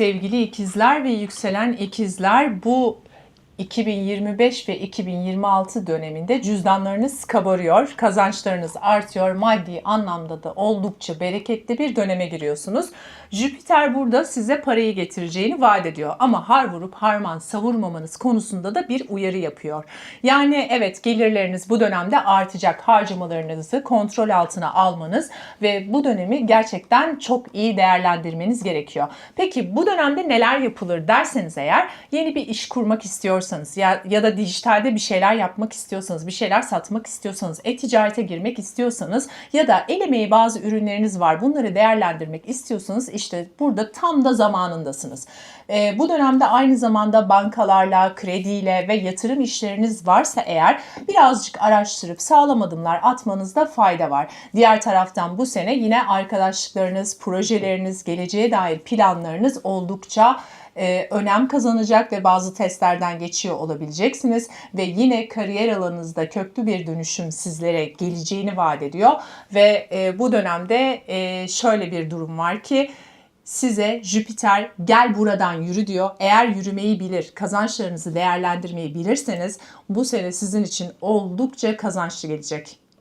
Sevgili ikizler ve yükselen ikizler bu 2025 ve 2026 döneminde cüzdanlarınız kabarıyor, kazançlarınız artıyor, maddi anlamda da oldukça bereketli bir döneme giriyorsunuz. Jüpiter burada size parayı getireceğini vaat ediyor ama har vurup harman savurmamanız konusunda da bir uyarı yapıyor. Yani evet gelirleriniz bu dönemde artacak, harcamalarınızı kontrol altına almanız ve bu dönemi gerçekten çok iyi değerlendirmeniz gerekiyor. Peki bu dönemde neler yapılır derseniz eğer yeni bir iş kurmak istiyorsanız ya, ya da dijitalde bir şeyler yapmak istiyorsanız, bir şeyler satmak istiyorsanız, e-ticarete girmek istiyorsanız ya da el emeği bazı ürünleriniz var bunları değerlendirmek istiyorsanız işte burada tam da zamanındasınız. Ee, bu dönemde aynı zamanda bankalarla, krediyle ve yatırım işleriniz varsa eğer birazcık araştırıp sağlam adımlar atmanızda fayda var. Diğer taraftan bu sene yine arkadaşlıklarınız, projeleriniz, geleceğe dair planlarınız oldukça e, önem kazanacak ve bazı testlerden geçiyor olabileceksiniz ve yine kariyer alanınızda köklü bir dönüşüm sizlere geleceğini vaat ediyor ve e, bu dönemde e, şöyle bir durum var ki size Jüpiter gel buradan yürü diyor. Eğer yürümeyi bilir, kazançlarınızı değerlendirmeyi bilirseniz bu sene sizin için oldukça kazançlı gelecek.